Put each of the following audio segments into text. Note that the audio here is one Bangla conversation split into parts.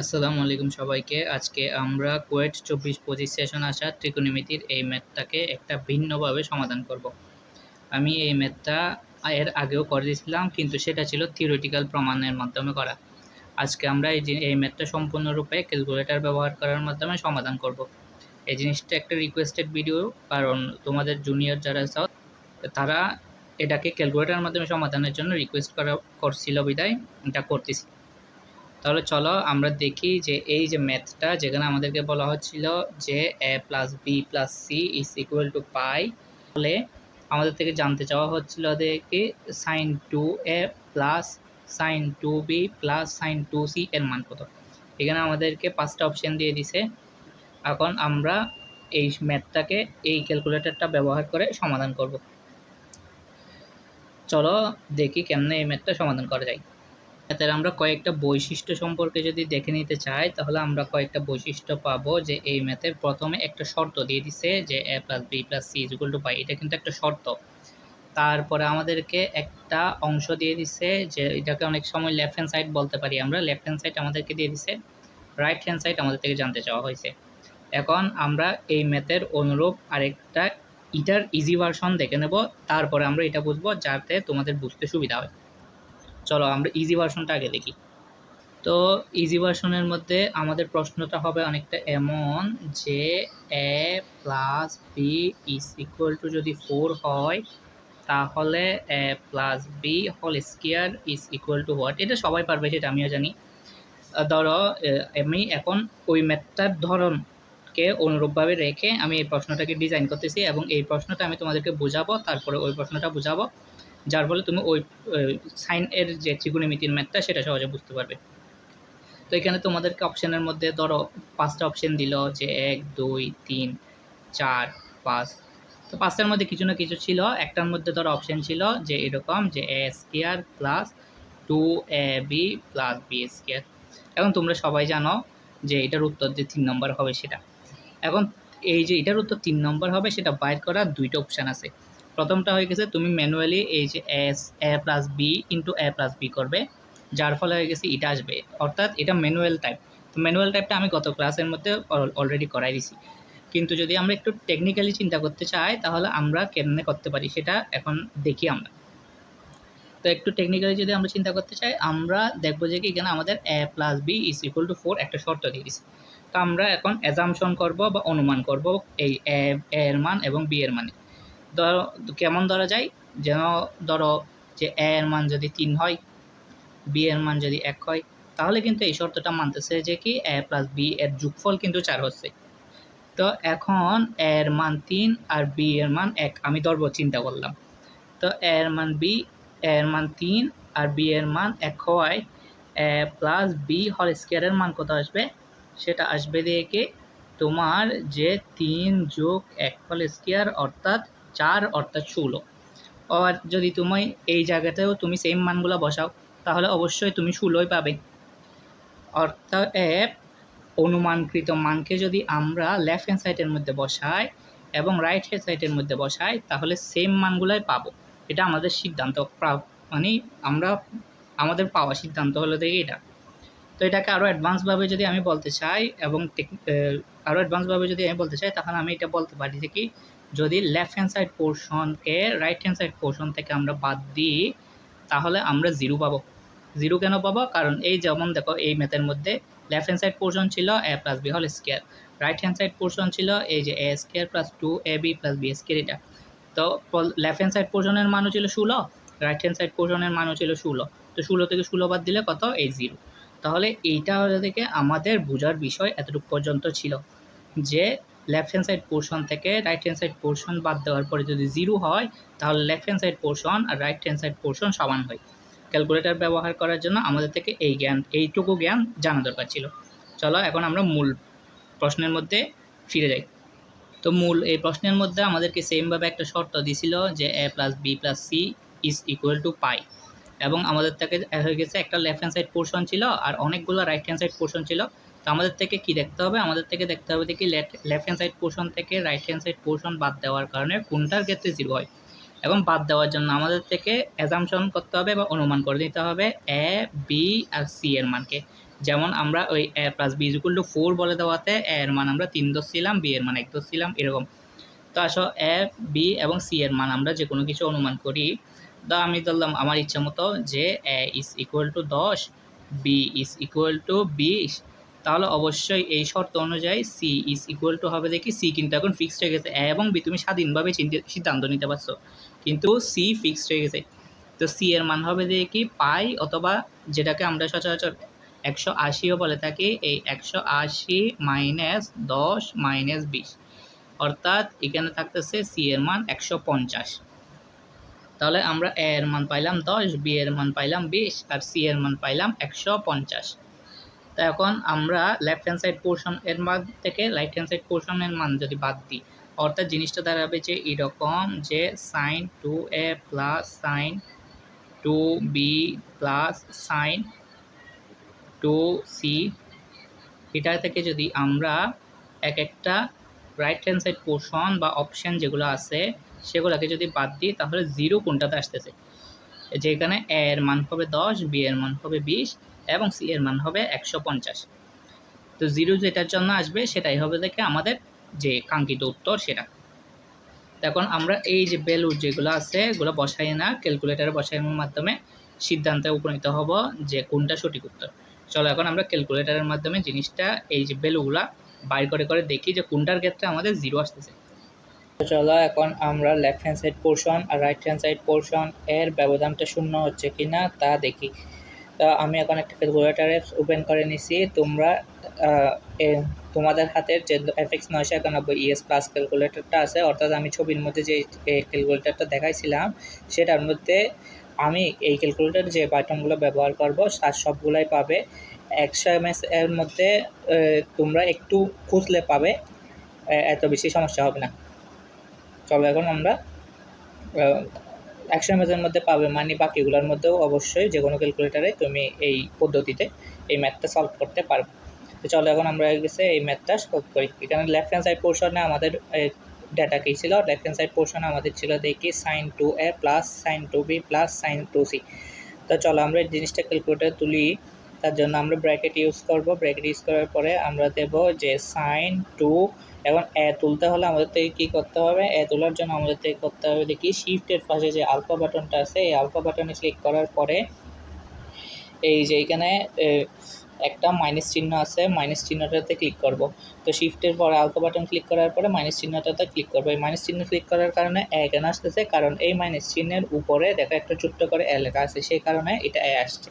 আসসালামু আলাইকুম সবাইকে আজকে আমরা কোয়েট চব্বিশ পঁচিশ সেশন আসা ত্রিকোণমিতির এই ম্যাথটাকে একটা ভিন্নভাবে সমাধান করব। আমি এই ম্যাথটা এর আগেও করে দিয়েছিলাম, কিন্তু সেটা ছিল থিওরিটিক্যাল প্রমাণের মাধ্যমে করা আজকে আমরা এই এই ম্যাথটা সম্পূর্ণরূপে ক্যালকুলেটর ব্যবহার করার মাধ্যমে সমাধান করব। এই জিনিসটা একটা রিকোয়েস্টেড ভিডিও কারণ তোমাদের জুনিয়র যারা চাও তারা এটাকে ক্যালকুলেটারের মাধ্যমে সমাধানের জন্য রিকোয়েস্ট করা, করছিল বিদায়, এটা করতেছি তাহলে চলো আমরা দেখি যে এই যে ম্যাথটা যেখানে আমাদেরকে বলা হচ্ছিল যে A plus B plus C is equal to pi তাহলে আমাদের থেকে জানতে চাওয়া হচ্ছিল দেখি sine two A plus sine two B plus sine two C এর মান কত। এখানে আমাদেরকে পাঁচটা অপশান দিয়ে দিছে। এখন আমরা এই ম্যাথটাকে এই ক্যালকুলেটরটা ব্যবহার করে সমাধান করব। চলো দেখি কেমনে এই ম্যাথটা সমাধান করা যায়। তাহলে আমরা কয়েকটা বৈশিষ্ট্য সম্পর্কে যদি দেখে নিতে চাই, তাহলে আমরা কয়েকটা বৈশিষ্ট্য পাবো যে এই ম্যাথের প্রথমে একটা শর্ত দিয়ে দিছে যে A plus B plus C equal to pi এটা কিন্তু একটা শর্ত। তারপরে আমাদেরকে একটা অংশ দিয়ে দিছে যে এটাকে অনেক সময় লেফট হ্যান্ড সাইড বলতে পারি আমরা লেফট হ্যান্ড সাইড আমাদেরকে দিয়ে দিছে রাইট হ্যান্ড সাইড আমাদের থেকে জানতে চাওয়া হয়েছে। এখন আমরা এই ম্যাথের অনুরূপ আরেকটা ইটার ইজি ভার্সন দেখে নেব, তারপরে আমরা এটা বুঝব যাতে তোমাদের বুঝতে সুবিধা হয়। চলো আমরা ইজি ভার্সনটা আগে দেখি। তো ইজি ভার্সনের মধ্যে আমাদের প্রশ্নটা হবে অনেকটা এমন যে A plus B is equal to যদি ফোর হয়, তাহলে A plus B whole square is equal to what এটা সবাই পারবে, সেটা আমিও জানি। ধরো আমি এখন ওই ম্যাথটার ধরনকে অনুরূপভাবে রেখে আমি এই প্রশ্নটাকে ডিজাইন করতেছি এবং এই প্রশ্নটা আমি তোমাদেরকে বোঝাবো, তারপরে ওই প্রশ্নটা বোঝাবো। যার ফলে তুমি ওই সাইন এর যে ত্রিকোণমিতির ম্যাথটা সেটা সহজে বুঝতে পারবে। তো এখানে তোমাদেরকে অপশানের মধ্যে ধরো পাঁচটা অপশান দিল যে এক, দুই, তিন, চার, পাঁচ। তো পাঁচটার মধ্যে কিছু না কিছু ছিল। একটার মধ্যে ধরো অপশান ছিল যে এরকম যে A square plus two A B plus B square এখন তোমরা সবাই জানো যে এটার উত্তর যে তিন নম্বর হবে সেটা। এখন এই যে এটার উত্তর তিন নম্বর হবে সেটা বাইর করার দুইটা অপশান আছে। প্রথমটা হয়ে গেছে তুমি ম্যানুয়ালি এই যে S A plus B into A plus B করবে, যার ফলে হয়ে গেছে এটা আসবে। অর্থাৎ এটা ম্যানুয়াল টাইপ তো ম্যানুয়াল টাইপটা আমি গত ক্লাসের মধ্যে অলরেডি করাই দিছি। কিন্তু যদি আমরা একটু টেকনিক্যালি চিন্তা করতে চাই, তাহলে আমরা কেমনে করতে পারি সেটা এখন দেখি আমরা। তো একটু টেকনিক্যালি যদি আমরা চিন্তা করতে চাই, আমরা দেখব যে কি এখানে আমাদের A plus B is equal to four একটা শর্ত দিয়ে দিছি। তো আমরা এখন অ্যাজামশন করব বা অনুমান করব এই এর মান এবং বি এর মানে। ধরো, কেমন ধরা যায় যেন ধরো যে এ এর মান যদি তিন হয় বি এর মান যদি এক হয়, তাহলে কিন্তু এই শর্তটা মানতেছে যে কি এ প্লাস বি এর যুগফল কিন্তু চার হচ্ছে। তো এখন এর মান তিন আর বি এর মান এক, আমি ধরবো চিন্তা করলাম তো এর মান বি এর মান তিন আর বি এর মান এক হওয়ায় এ প্লাস বি হল স্কোয়ারের মান কত আসবে? সেটা আসবে দিয়ে তোমার যে তিন যোগ এক হল স্কোয়ার অর্থাৎ চার অর্থাৎ ষোলো আর যদি তুমি এই জায়গাতেও তুমি সেম মানগুলো বসাও, তাহলে অবশ্যই তুমি ষোলোই পাবে। অর্থাৎ অনুমানকৃত মানকে যদি আমরা লেফট হ্যান্ড সাইডের মধ্যে বসাই এবং রাইট হ্যান্ড সাইডের মধ্যে বসাই, তাহলে সেম মানগুলোই পাবো। এটা আমাদের সিদ্ধান্ত। মানে আমরা, আমাদের পাওয়া সিদ্ধান্ত হলো দেখি এটা তো এটাকে আরও অ্যাডভান্সভাবে যদি আমি বলতে চাই এবং আরও অ্যাডভান্সভাবে যদি আমি বলতে চাই, তাহলে আমি এটা বলতে পারি যে কি যদি লেফট হ্যান্ড সাইড পোর্শনকে রাইট হ্যান্ড সাইড পোর্শন থেকে আমরা বাদ দিই, তাহলে আমরা জিরো পাবো। জিরো কেন পাবো? কারণ এই যেমন দেখো, এই ম্যাথের মধ্যে লেফট হ্যান্ড সাইড পোর্শন ছিল এ প্লাস বি হল square right hand side portion ছিল এই যে A square plus two A B plus B square এটা। তো লেফট হ্যান্ড সাইড পোর্শনের মানও ছিল ষোলো রাইট হ্যান্ড সাইড পোর্শনের মানও ছিল ষোলো। তো ষোলো থেকে ষোলো বাদ দিলে কত? এই জিরো তাহলে এইটা থেকে আমাদের বোঝার বিষয় এতটুকু পর্যন্ত ছিল যে লেফট হ্যান্ড সাইড পোর্শন থেকে রাইট হ্যান্ড সাইড পোর্শন বাদ দেওয়ার পরে যদি জিরো হয়, তাহলে লেফট হ্যান্ড সাইড পোর্শন আর রাইট হ্যান্ড সাইড পোর্শন সমান হয়। ক্যালকুলেটর ব্যবহার করার জন্য আমাদের থেকে এই জ্ঞান, এইটুকু জ্ঞান জানা দরকার ছিল। চলো এখন আমরা মূল প্রশ্নের মধ্যে ফিরে যাই। তো মূল, এই প্রশ্নের মধ্যে আমাদেরকে সেমভাবে একটা শর্ত দিছিল যে A plus B plus C is equal to pi এবং আমাদের থেকে হয়ে গেছে একটা লেফট হ্যান্ড সাইড পোর্শন ছিল আর অনেকগুলো রাইট হ্যান্ড সাইড পোর্শন ছিল। তো আমাদের থেকে কি দেখতে হবে? আমাদের থেকে দেখতে হবে দেখি লেফট হ্যান্ড সাইড পোর্শন থেকে রাইট হ্যান্ড সাইড পোর্শন বাদ দেওয়ার কারণে কোনটার ক্ষেত্রে জিরো হয়? এবং বাদ দেওয়ার জন্য আমাদের থেকে অ্যাজামশন করতে হবে বা অনুমান করে দিতে হবে এ বি আর সি এর মানকে। যেমন আমরা ওই A plus B equal to four বলে দেওয়াতে এ এর মান আমরা তিন ধরছিলাম বি এর মান এক ধরছিলাম, এরকম। তো আসো এ বি এবং সি এর মান আমরা যে কোনো কিছু অনুমান করি। তো আমি ধরলাম আমার ইচ্ছা মতো যে এ ইজ ইকুয়াল টু দশ বি ইজ ইকুয়াল টু বিশ তাহলে অবশ্যই এই শর্ত অনুযায়ী সি ইজ ইকুয়াল টু হবে দেখি সি কিন্তু এখন ফিক্সড হয়ে গেছে। এবং বি তুমি স্বাধীনভাবে সিদ্ধান্ত নিতে পারছ। কিন্তু সি ফিক্সড হয়ে গেছে। তো সি এর মান হবে দেখি পাই অথবা যেটাকে আমরা সচরাচর একশো আশিও বলে থাকি, এই একশো আশি মাইনাস দশ মাইনাস বিশ। অর্থাৎ এখানে থাকতেছে সি এর মান একশো পঞ্চাশ। তাহলে আমরা এ এর মান পাইলাম দশ বি এর মান পাইলাম বিশ, আর সি এর মান পাইলাম একশো পঞ্চাশ। তো এখন আমরা লেফট হ্যান্ড সাইড পোর্শন এর মান থেকে রাইট হ্যান্ড সাইড পোর্শনের মান যদি বাদ দিই, অর্থাৎ জিনিসটা দাঁড়াবে যে এরকম যে sine two A plus sine two B plus sine two C এটা থেকে যদি আমরা এক একটা রাইট হ্যান্ড সাইড পোর্শন বা অপশান যেগুলো আছে সেগুলোকে যদি বাদ দিই, তাহলে জিরো কোনটাতে আসতেছে? যেখানে এর মান হবে দশ বি এর মান হবে বিশ এবং সি এর মান হবে একশো পঞ্চাশ। তো জিরো যেটার জন্য আসবে সেটাই হবে দেখে আমাদের যে কাঙ্ক্ষিত উত্তর সেটা। এখন আমরা এই যে ভ্যালু যেগুলো আছে, এগুলো বসাই না ক্যালকুলেটারে বসানোর মাধ্যমে সিদ্ধান্তে উপনীত হব যে কোনটা সঠিক উত্তর। চলো এখন আমরা ক্যালকুলেটারের মাধ্যমে জিনিসটা, এই যে ভ্যালুগুলা বাইর করে করে দেখি যে কোনটার ক্ষেত্রে আমাদের জিরো আসতেছে। চলো এখন আমরা লেফট হ্যান্ড সাইড পোর্শন আর রাইট হ্যান্ড সাইড পোর্শন এর ব্যবধানটা শূন্য হচ্ছে কি না তা দেখি। আমি এখন একটা ক্যালকুলেটার অ্যাপস ওপেন করে নিছি। তোমরা তোমাদের হাতের যে এফএক্স নয়শো একানব্বই ইএস প্লাস ক্যালকুলেটরটা আছে, অর্থাৎ আমি ছবির মধ্যে যে ক্যালকুলেটরটা দেখাইছিলাম, সেটার মধ্যে আমি এই ক্যালকুলেটর যে বাটনগুলো ব্যবহার করব, তার সবগুলাই পাবে। একশো এম এস এর মধ্যে তোমরা একটু খুঁজলে পাবে এত বেশি সমস্যা হবে না। চলো এখন আমরা একশো এর মধ্যে পাবে মানে বাকিগুলোর মধ্যেও অবশ্যই যে কোনো ক্যালকুলেটারে তুমি এই পদ্ধতিতে এই ম্যাথটা সলভ করতে পারবে। তো চলো এখন আমরা গেছে এই ম্যাথটা সলভ করি। এখানে লেফট হ্যান্ড সাইড পোর্শনে আমাদের ডাটা কী ছিল? লেফট হ্যান্ড সাইড পোর্শনে আমাদের ছিল দেখি sine two A plus sine two B plus sine two C তো চলো আমরা এই জিনিসটা ক্যালকুলেটার তুলি। তার জন্য আমরা ব্র্যাকেট ইউজ করব। ব্র্যাকেট ইউজ করার পরে আমরা দেব যে সাইন টু এখন এ তুলতে হলে আমাদের থেকে কী করতে হবে? এ তোলার জন্য আমাদের থেকে করতে হবে দেখি শিফটের পাশে যে আলফা বাটনটা আছে, এই আলফা বাটনে ক্লিক করার পরে এই যে এখানে একটা মাইনাস চিহ্ন আছে মাইনাস চিহ্নটাতে ক্লিক করব। তো শিফটের পরে আলফা বাটন ক্লিক করার পরে মাইনাস চিহ্নটাতে ক্লিক করব। এই মাইনাস চিহ্ন ক্লিক করার কারণে এ কেন আসতেছে, কারণ এই মাইনাস চিহ্নের উপরে দেখা একটা ছোট্ট করে এ লেখা আছে, সেই কারণে এটা এ আসছে।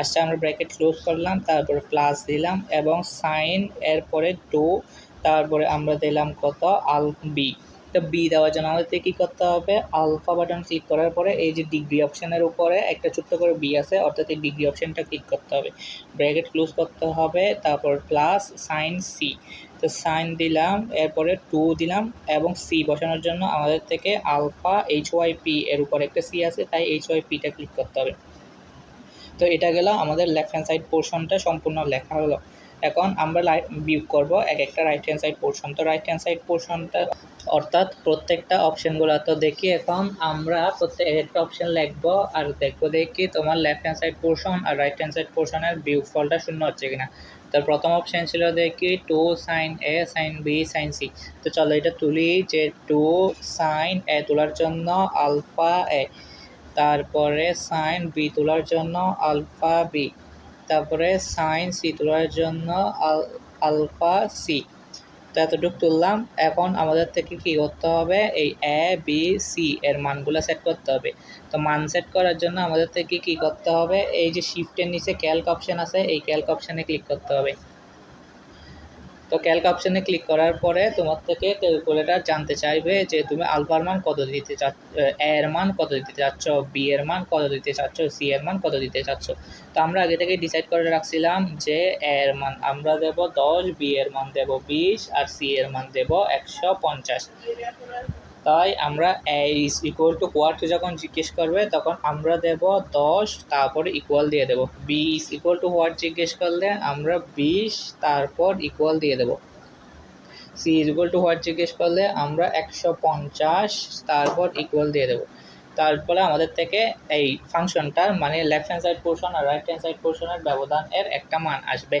আসছে আমরা ব্র্যাকেট ক্লোজ করলাম, তারপরে প্লাস দিলাম এবং সাইন এরপরে টু তারপরে আমরা দিলাম কত? আল বি তো বি দেওয়ার জন্য আমাদের কী করতে হবে? আলফা বাটন ক্লিক করার পরে এই যে ডিগ্রি অপশানের উপরে একটা ছোট্ট করে বি আছে, অর্থাৎ এই ডিগ্রি অপশানটা ক্লিক করতে হবে। ব্র্যাকেট ক্লোজ করতে হবে, তারপর প্লাস, সাইন সি তো সাইন দিলাম, এরপরে টু দিলাম, এবং সি বসানোর জন্য আমাদের থেকে আলফা এইচ ওয়াই পি এর উপরে একটা সি আছে, তাই এইচ ওয়াই পিটা ক্লিক করতে হবে। তো এটা গেল আমাদের লেফট হ্যান্ড সাইড পোর্শনটা সম্পূর্ণ লেখা হলো। এখন আমরা বিউ করব এক একটা রাইট হ্যান্ড সাইড পোর্শন তো রাইট হ্যান্ড সাইড পোর্শনটা অর্থাৎ প্রত্যেকটা অপশানগুলো তো দেখি এখন আমরা প্রত্যেক একটা অপশান লিখব আর দেখব দেখি তোমার লেফট হ্যান্ড সাইড পোর্শন আর রাইট হ্যান্ড সাইড পোর্শনের বিউ ফলটা শূন্য হচ্ছে কিনা। তো প্রথম অপশান ছিল দেখি two sine A sine B sine C তো চলো এটা তুলি যে টু সাইন এ তোলার জন্য আলফা এ তারপরে সাইন বি তোলার জন্য আলফা বি তারপরে সাইন সি তোলার জন্য আল, আলফা সি তো এতটুকু তুললাম। এখন আমাদের থেকে কি করতে হবে? এই এ বি সি এর মানগুলো সেট করতে হবে। তো মান সেট করার জন্য আমাদের থেকে কি করতে হবে? এই যে শিফটের নিচে ক্যালক অপশান আছে, এই ক্যালক অপশানে ক্লিক করতে হবে। তো ক্যালক অপশানে ক্লিক করার পরে তোমার থেকে ক্যালকুলেটার জানতে চাইবে যে তুমি আলফার মান কত দিতে চাচ্ছ এর মান কত দিতে চাচ্ছ বি এর মান কত দিতে চাচ্ছ সি এর মান কত দিতে চাচ্ছ। তো আমরা আগে থেকে ডিসাইড করে রাখছিলাম যে এর মান আমরা দেব দশ বি এর মান দেব বিশ আর সি এর মান দেব একশো পঞ্চাশ। তাই আমরা ইজ ইকুয়াল টু হোয়াট যখন জিজ্ঞেস করবে, তখন আমরা দেব দশ, তারপরে ইকুয়াল দিয়ে দেব। B is equal to what জিজ্ঞেস করলে আমরা বিশ, তারপর ইকুয়াল দিয়ে দেব। সি ইকুয়াল টু হোয়াট জিজ্ঞেস করলে আমরা একশো পঞ্চাশ, তারপর ইকুয়াল দিয়ে দেবো। তারপরে আমাদের থেকে এই ফাংশনটার মানে লেফট হ্যান্ড সাইড পোর্শন আর রাইট হ্যান্ড সাইড পোর্শনের ব্যবধানের একটা মান আসবে।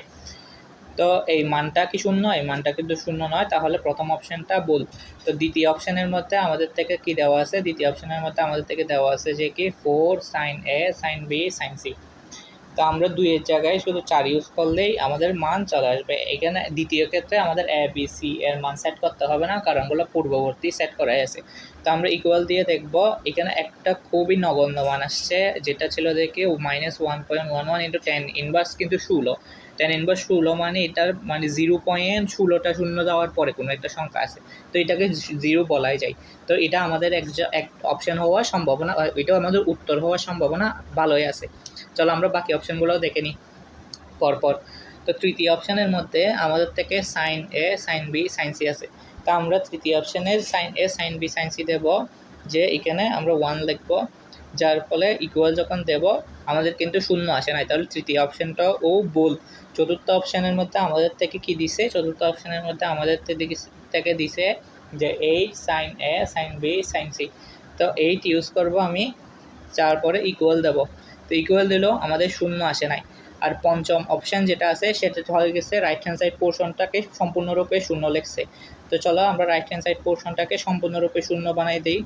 তো এই মানটা কি শূন্য? এই মানটা কিন্তু শূন্য নয়। তাহলে প্রথম অপশনটা ভুল তো দ্বিতীয় অপশনের মধ্যে আমাদের থেকে কি দেওয়া আছে? দ্বিতীয় অপশনের মধ্যে আমাদের থেকে দেওয়া আছে যে কি? Four sine A sine B sine C তো আমরা দুইয়ের জায়গায় শুধু চার ইউজ করলেই আমাদের মান চলে আসবে। এখানে দ্বিতীয় ক্ষেত্রে আমাদের এ বি সি এর মান সেট করতে হবে না কারণ ওগুলো পূর্ববর্তী সেট করা আছে। তো আমরা ইকুয়াল দিয়ে দেখব, এখানে একটা খুবই নগণ্য মান আসছে, যেটা ছিল দেখে minus one point one one into ten inverse কিন্তু ষোলো। টেন ইনভার্স ষোলো মানে এটার মানে জিরো পয়েন্ট ষোলোটা শূন্য দেওয়ার পরে কোনো একটা সংখ্যা আছে। তো এটাকে জিরো বলাই যায়। তো এটা আমাদের এক এক অপশন হওয়ার সম্ভাবনা এটাও আমাদের উত্তর হওয়ার সম্ভাবনা ভালোই আছে। চলো আমরা বাকি অপশানগুলোও দেখে নিই পরপর। তো তৃতীয় অপশানের মধ্যে আমাদের থেকে sine A sine B sine C আছে। তা আমরা তৃতীয় অপশনে sine A sine B sine C দেব। যে এখানে আমরা ওয়ান লিখব। যার ফলে ইকুয়াল যখন দেব, আমাদের কিন্তু শূন্য আসে নাই। তাহলে তৃতীয় অপশনটাও ও ভুল চতুর্থ অপশানের মধ্যে আমাদের থেকে কি দিছে? চতুর্থ অপশানের মধ্যে আমাদের থেকে- দিছে যে eight sine A sine B sine C তো এইট ইউজ করব আমি, তারপরে ইকুয়াল দেব। তো ইকুয়াল দিলেও আমাদের শূন্য আসে নাই। আর পঞ্চম অপশান যেটা আছে, সেটা হয়ে গেছে রাইট হ্যান্ড সাইড পোর্শনটাকে সম্পূর্ণরূপে শূন্য লেখছে। তো চলো আমরা রাইট হ্যান্ড সাইড পোর্শনটাকে সম্পূর্ণরূপে শূন্য বানাই দিই।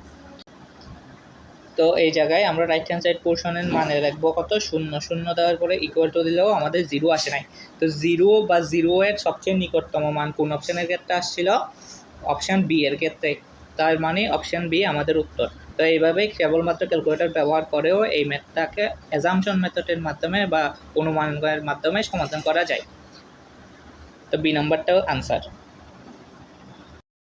তো এই জায়গায় আমরা রাইট হ্যান্ড সাইড পোর্শনের মানে রাখব কত? শূন্য। শূন্য দেওয়ার পরে ইকুয়াল টু দিলেও আমাদের জিরো আসে নাই। তো জিরো বা জিরো এর সবচেয়ে নিকটতম মান কোন অপশানের ক্ষেত্রে আসছিল? অপশান বি এর ক্ষেত্রে। তার মানে অপশান বি আমাদের উত্তর। তো এইভাবেই কেবলমাত্র ক্যালকুলেটর ব্যবহার করেও এই ম্যাথটাকে অ্যাজামশন মেথডের মাধ্যমে বা অনুমানের মাধ্যমে সমাধান করা যায়। তো বি নাম্বারটাও আনসার